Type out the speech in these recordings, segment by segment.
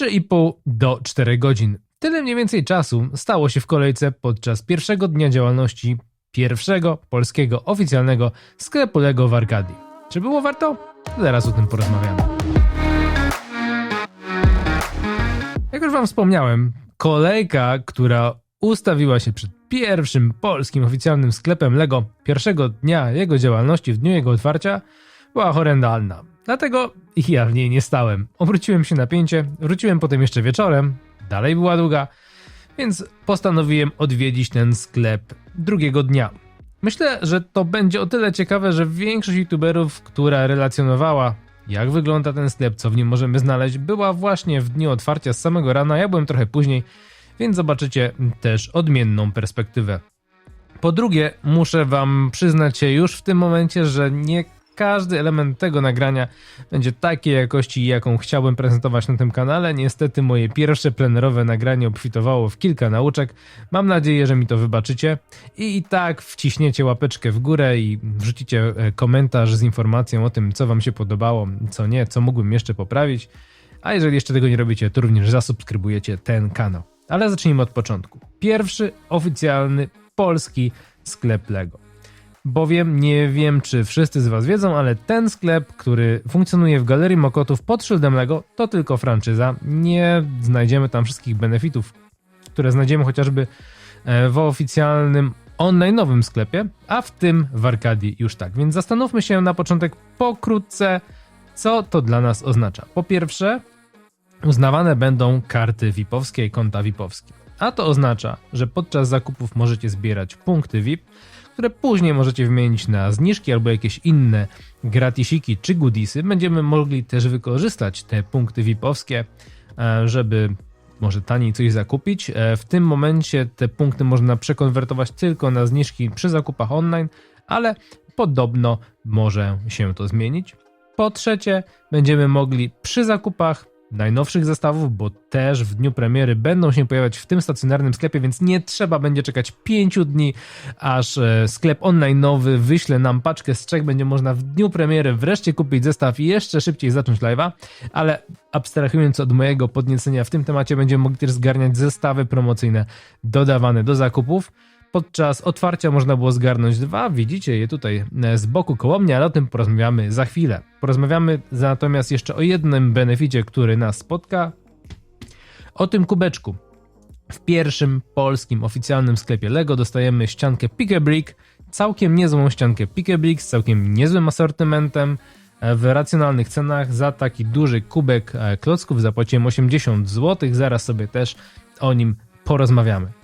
3,5 do 4 godzin. Tyle mniej więcej czasu stało się w kolejce podczas pierwszego dnia działalności pierwszego polskiego oficjalnego sklepu Lego w Arkadii. Czy było warto? Zaraz o tym porozmawiamy. Jak już Wam wspomniałem, kolejka, która ustawiła się przed pierwszym polskim oficjalnym sklepem Lego pierwszego dnia jego działalności, w dniu jego otwarcia, była horrendalna. Dlatego ja w niej nie stałem. Obróciłem się na pięcie, wróciłem potem jeszcze wieczorem, dalej była długa, więc postanowiłem odwiedzić ten sklep drugiego dnia. Myślę, że to będzie o tyle ciekawe, że większość youtuberów, która relacjonowała jak wygląda ten sklep, co w nim możemy znaleźć, była właśnie w dniu otwarcia z samego rana, ja byłem trochę później, więc zobaczycie też odmienną perspektywę. Po drugie, muszę Wam przyznać się już w tym momencie, że nie każdy element tego nagrania będzie takiej jakości, jaką chciałbym prezentować na tym kanale. Niestety moje pierwsze plenerowe nagranie obfitowało w kilka nauczek. Mam nadzieję, że mi to wybaczycie i i tak wciśniecie łapeczkę w górę i wrzucicie e, komentarz z informacją o tym, co wam się podobało, co nie, co mógłbym jeszcze poprawić. A jeżeli jeszcze tego nie robicie, to również zasubskrybujecie ten kanał. Ale zacznijmy od początku. Pierwszy oficjalny polski sklep Lego. Bowiem nie wiem, czy wszyscy z Was wiedzą, ale ten sklep, który funkcjonuje w Galerii Mokotów pod szyldem Lego, to tylko franczyza. Nie znajdziemy tam wszystkich benefitów, które znajdziemy chociażby e, w oficjalnym online'owym sklepie, a w tym w Arkadii już tak. Więc zastanówmy się na początek pokrótce, co to dla nas oznacza. Po pierwsze, uznawane będą karty VIP-owskie i konta VIP-owskie. A to oznacza, że podczas zakupów możecie zbierać punkty VIP, które później możecie wymienić na zniżki albo jakieś inne gratisiki czy goodiesy. Będziemy mogli też wykorzystać te punkty VIP-owskie, e, żeby może taniej coś zakupić. E, w tym momencie te punkty można przekonwertować tylko na zniżki przy zakupach online, ale podobno może się to zmienić. Po trzecie, będziemy mogli przy zakupach najnowszych zestawów, bo też w dniu premiery będą się pojawiać w tym stacjonarnym sklepie, więc nie trzeba będzie czekać 5 dni, aż e, sklep online nowy wyśle nam paczkę z trzech. Będzie można w dniu premiery wreszcie kupić zestaw i jeszcze szybciej zacząć live'a, ale abstrahując od mojego podniecenia w tym temacie, będziemy mogli też zgarniać zestawy promocyjne dodawane do zakupów. Podczas otwarcia można było zgarnąć dwa, widzicie je tutaj e, z boku koło mnie, ale o tym porozmawiamy za chwilę. Porozmawiamy natomiast jeszcze o jednym beneficie, który nas spotka. O tym kubeczku. W pierwszym polskim oficjalnym sklepie LEGO dostajemy ściankę Pick Brick, całkiem niezłą ściankę Pick Brick z całkiem niezłym asortymentem e, w racjonalnych cenach. Za taki duży kubek e, klocków zapłaciłem 80 zł, zaraz sobie też o nim porozmawiamy.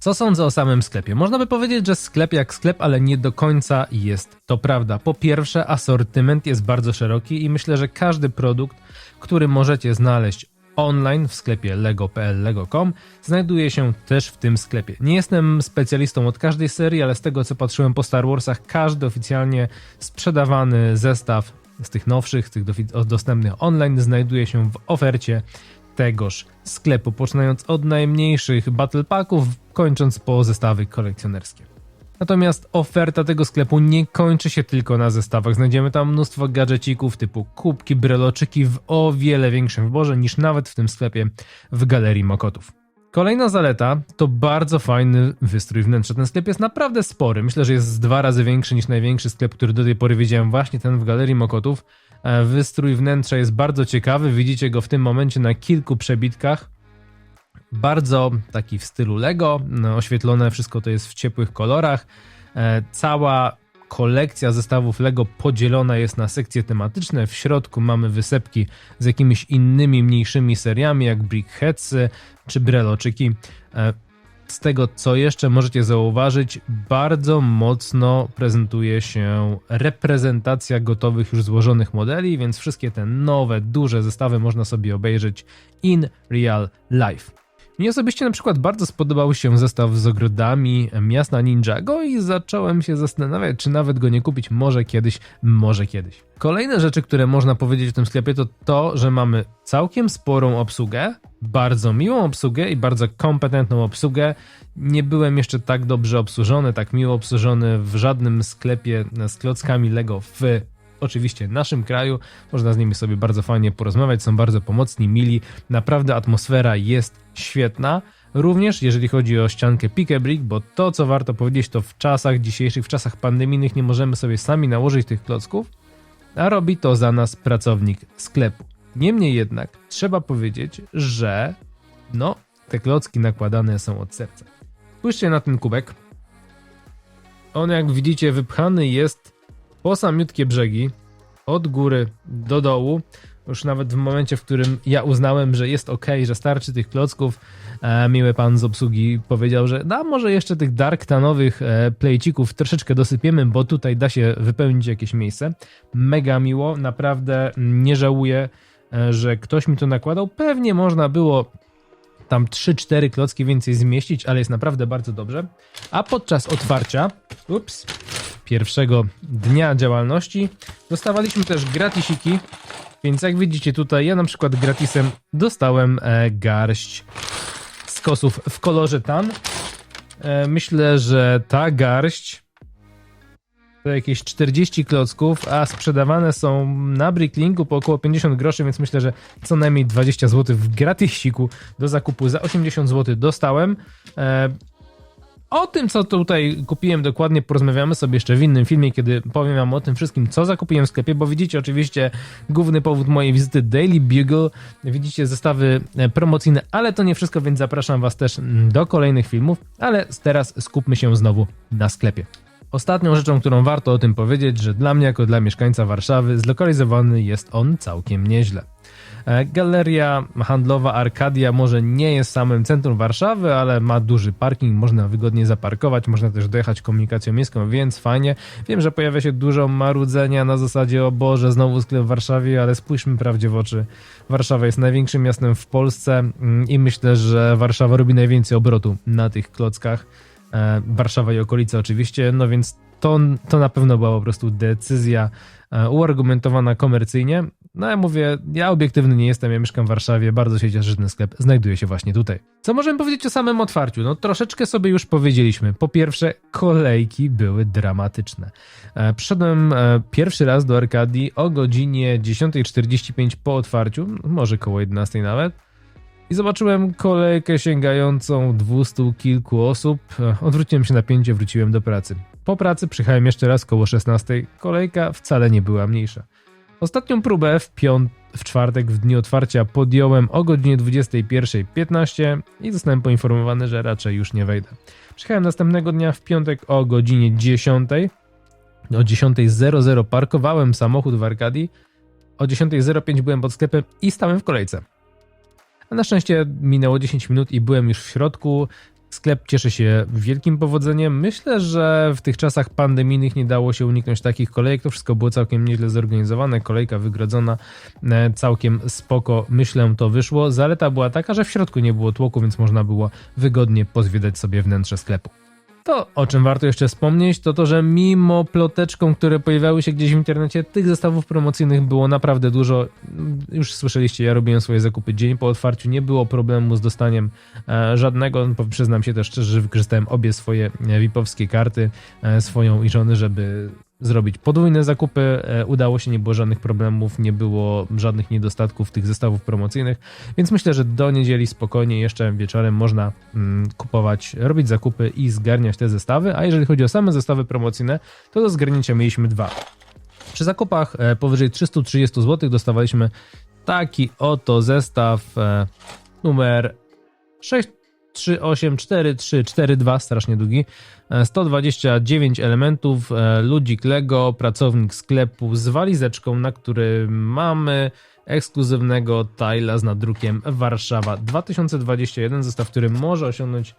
Co sądzę o samym sklepie? Można by powiedzieć, że sklep jak sklep, ale nie do końca jest to prawda. Po pierwsze, asortyment jest bardzo szeroki i myślę, że każdy produkt, który możecie znaleźć online w sklepie lego.pl, lego.com znajduje się też w tym sklepie. Nie jestem specjalistą od każdej serii, ale z tego co patrzyłem po Star Warsach, każdy oficjalnie sprzedawany zestaw z tych nowszych, z tych dostępnych online znajduje się w ofercie tegoż sklepu, poczynając od najmniejszych battle packów, kończąc po zestawy kolekcjonerskie. Natomiast oferta tego sklepu nie kończy się tylko na zestawach. Znajdziemy tam mnóstwo gadżecików typu kubki, breloczyki w o wiele większym wyborze niż nawet w tym sklepie w Galerii Mokotów. Kolejna zaleta to bardzo fajny wystrój wnętrza. Ten sklep jest naprawdę spory. Myślę, że jest dwa razy większy niż największy sklep, który do tej pory widziałem, właśnie ten w Galerii Mokotów. E, wystrój wnętrza jest bardzo ciekawy. Widzicie go w tym momencie na kilku przebitkach. Bardzo taki w stylu Lego. No, oświetlone wszystko to jest w ciepłych kolorach. E, cała kolekcja zestawów Lego podzielona jest na sekcje tematyczne. W środku mamy wysepki z jakimiś innymi, mniejszymi seriami, jak Brickheadsy czy Breloczyki. Z tego, co jeszcze możecie zauważyć, bardzo mocno prezentuje się reprezentacja gotowych, już złożonych modeli, więc wszystkie te nowe, duże zestawy można sobie obejrzeć in real life. Mi osobiście na przykład bardzo spodobał się zestaw z ogrodami miasta Ninjago i zacząłem się zastanawiać, czy nawet go nie kupić może kiedyś, może kiedyś. Kolejne rzeczy, które można powiedzieć w tym sklepie to to, że mamy całkiem sporą obsługę, bardzo miłą obsługę i bardzo kompetentną obsługę. Nie byłem jeszcze tak dobrze obsłużony, tak miło obsłużony w żadnym sklepie z klockami Lego w oczywiście naszym kraju. Można z nimi sobie bardzo fajnie porozmawiać, są bardzo pomocni, mili. Naprawdę atmosfera jest świetna. Również jeżeli chodzi o ściankę Pick a Brick, bo to co warto powiedzieć, to w czasach dzisiejszych, w czasach pandemijnych nie możemy sobie sami nałożyć tych klocków, a robi to za nas pracownik sklepu. Niemniej jednak trzeba powiedzieć, że no, te klocki nakładane są od serca. Spójrzcie na ten kubek. On, jak widzicie, wypchany jest po samiutkie brzegi, od góry do dołu. Już nawet w momencie, w którym ja uznałem, że jest ok, że starczy tych klocków, e, miły pan z obsługi powiedział, że da może jeszcze tych dark tanowych e, plejcików troszeczkę dosypiemy, bo tutaj da się wypełnić jakieś miejsce. Mega miło, naprawdę nie żałuję, e, że ktoś mi to nakładał. Pewnie można było tam 3-4 klocki więcej zmieścić, ale jest naprawdę bardzo dobrze. A podczas otwarcia, ups, pierwszego dnia działalności dostawaliśmy też gratisiki, więc jak widzicie tutaj, ja na przykład gratisem dostałem e, garść skosów w kolorze tan. E, myślę, że ta garść to jakieś 40 klocków, a sprzedawane są na Bricklinku po około 50 groszy, więc myślę, że co najmniej 20 zł w gratisiku do zakupu za 80 zł dostałem. O tym, co tutaj kupiłem dokładnie, porozmawiamy sobie jeszcze w innym filmie, kiedy powiem wam o tym wszystkim, co zakupiłem w sklepie, bo widzicie oczywiście główny powód mojej wizyty Daily Bugle, widzicie zestawy e, promocyjne, ale to nie wszystko, więc zapraszam was też do kolejnych filmów, ale teraz skupmy się znowu na sklepie. Ostatnią rzeczą, którą warto o tym powiedzieć, że dla mnie jako dla mieszkańca Warszawy zlokalizowany jest on całkiem nieźle. E, Galeria handlowa Arkadia może nie jest samym centrum Warszawy, ale ma duży parking, można wygodnie zaparkować, można też dojechać komunikacją miejską, więc fajnie. Wiem, że pojawia się dużo marudzenia na zasadzie o Boże, znowu sklep w Warszawie, ale spójrzmy prawdzie w oczy. Warszawa jest największym miastem w Polsce mm, i myślę, że Warszawa robi najwięcej obrotu na tych klockach. E, Warszawa i okolice oczywiście, no więc to, to na pewno była po prostu decyzja e, uargumentowana komercyjnie. No ja mówię, ja obiektywny nie jestem, ja mieszkam w Warszawie, bardzo się cieszę, że ten sklep znajduje się właśnie tutaj. Co możemy powiedzieć o samym otwarciu? No troszeczkę sobie już powiedzieliśmy. Po pierwsze, kolejki były dramatyczne. E, przyszedłem pierwszy raz do Arkadii o godzinie 10.45 po otwarciu, może koło 11 nawet i zobaczyłem kolejkę sięgającą dwustu kilku osób. Odwróciłem się na pięcie, wróciłem do pracy. Po pracy przyjechałem jeszcze raz koło 16. Kolejka wcale nie była mniejsza. Ostatnią próbę w, piąt- w czwartek, w dniu otwarcia, podjąłem o godzinie 21.15 i zostałem poinformowany, że raczej już nie wejdę. Przyjechałem następnego dnia w piątek o godzinie 10. O 10.00 parkowałem samochód w Arkadii. O 10.05 byłem pod sklepem i stałem w kolejce. A na szczęście minęło 10 minut i byłem już w środku. Sklep cieszy się wielkim powodzeniem. Myślę, że w tych czasach pandemijnych nie dało się uniknąć takich kolejek. To wszystko było całkiem nieźle zorganizowane. Kolejka wygrodzona, e, całkiem spoko. Myślę, to wyszło. Zaleta była taka, że w środku nie było tłoku, więc można było wygodnie pozwiedzać sobie wnętrze sklepu. To, o czym warto jeszcze wspomnieć, to to, że mimo ploteczkom, które pojawiały się gdzieś w internecie, tych zestawów promocyjnych było naprawdę dużo. Już słyszeliście, ja robiłem swoje zakupy dzień po otwarciu, nie było problemu z dostaniem e, żadnego. Przyznam się też szczerze, że wykorzystałem obie swoje VIP-owskie karty, e, swoją i żony, żeby zrobić podwójne zakupy. E, udało się, nie było żadnych problemów, nie było żadnych niedostatków tych zestawów promocyjnych, więc myślę, że do niedzieli spokojnie jeszcze wieczorem można mm, kupować, robić zakupy i zgarniać te zestawy, a jeżeli chodzi o same zestawy promocyjne, to do zgarnięcia mieliśmy dwa. Przy zakupach e, powyżej 330 zł dostawaliśmy taki oto zestaw e, numer 6 3844342, strasznie długi. 129 elementów, e, ludzik Lego, pracownik sklepu z walizeczką, na którym mamy ekskluzywnego Tyla z nadrukiem Warszawa 2021, zestaw, który może osiągnąć e,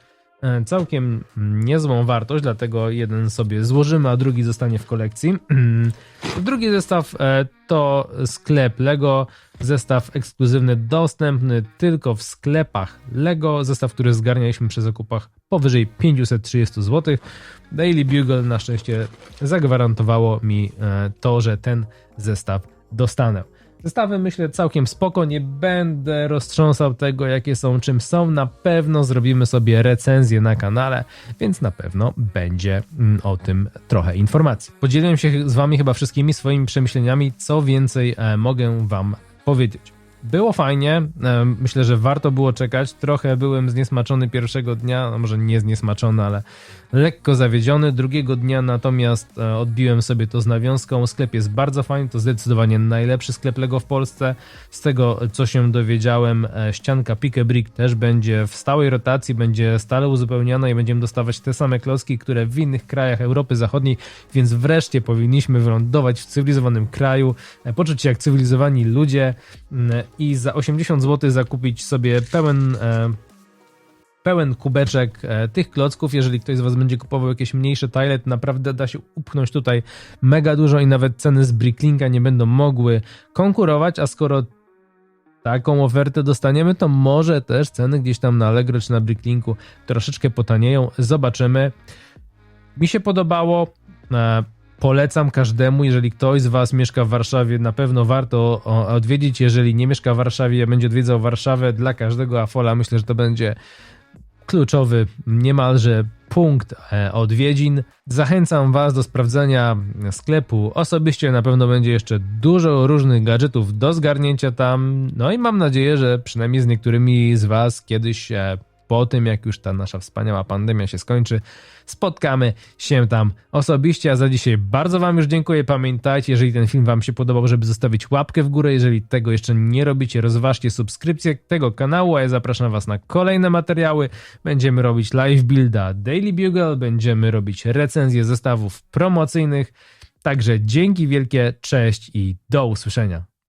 całkiem niezłą wartość, dlatego jeden sobie złożymy, a drugi zostanie w kolekcji. Drugi zestaw e, to sklep Lego, zestaw ekskluzywny dostępny tylko w sklepach Lego, zestaw, który zgarnialiśmy przy zakupach powyżej 530 zł. Daily Bugle na szczęście zagwarantowało mi e, to, że ten zestaw dostanę. Zestawy myślę całkiem spoko, nie będę roztrząsał tego jakie są, czym są. Na pewno zrobimy sobie recenzję na kanale, więc na pewno będzie mm, o tym trochę informacji. Podzieliłem się z wami chyba wszystkimi swoimi przemyśleniami, co więcej e, mogę wam powiedzieć. Było fajnie, myślę, że warto było czekać. Trochę byłem zniesmaczony pierwszego dnia, no może nie zniesmaczony, ale lekko zawiedziony. Drugiego dnia natomiast e, odbiłem sobie to z nawiązką. Sklep jest bardzo fajny, to zdecydowanie najlepszy sklep Lego w Polsce. Z tego co się dowiedziałem, e, ścianka Pick Brick też będzie w stałej rotacji, będzie stale uzupełniana i będziemy dostawać te same klocki, które w innych krajach Europy Zachodniej, więc wreszcie powinniśmy wylądować w cywilizowanym kraju, e, poczuć się jak cywilizowani ludzie mm, i za 80 zł zakupić sobie pełen e, pełen kubeczek e, tych klocków. Jeżeli ktoś z Was będzie kupował jakieś mniejsze tile, to naprawdę da się upchnąć tutaj mega dużo i nawet ceny z Bricklinka nie będą mogły konkurować, a skoro taką ofertę dostaniemy, to może też ceny gdzieś tam na Allegro czy na Bricklinku troszeczkę potanieją. Zobaczymy. Mi się podobało. E, Polecam każdemu, jeżeli ktoś z Was mieszka w Warszawie, na pewno warto odwiedzić. Jeżeli nie mieszka w Warszawie, będzie odwiedzał Warszawę, dla każdego Afola myślę, że to będzie kluczowy niemalże punkt e, odwiedzin. Zachęcam Was do sprawdzenia sklepu. Osobiście na pewno będzie jeszcze dużo różnych gadżetów do zgarnięcia tam. No i mam nadzieję, że przynajmniej z niektórymi z Was kiedyś e, po tym, jak już ta nasza wspaniała pandemia się skończy, spotkamy się tam osobiście. A za dzisiaj bardzo Wam już dziękuję. Pamiętajcie, jeżeli ten film Wam się podobał, żeby zostawić łapkę w górę. Jeżeli tego jeszcze nie robicie, rozważcie subskrypcję tego kanału, a ja zapraszam Was na kolejne materiały. Będziemy robić live builda Daily Bugle, będziemy robić recenzje zestawów promocyjnych. Także dzięki wielkie, cześć i do usłyszenia.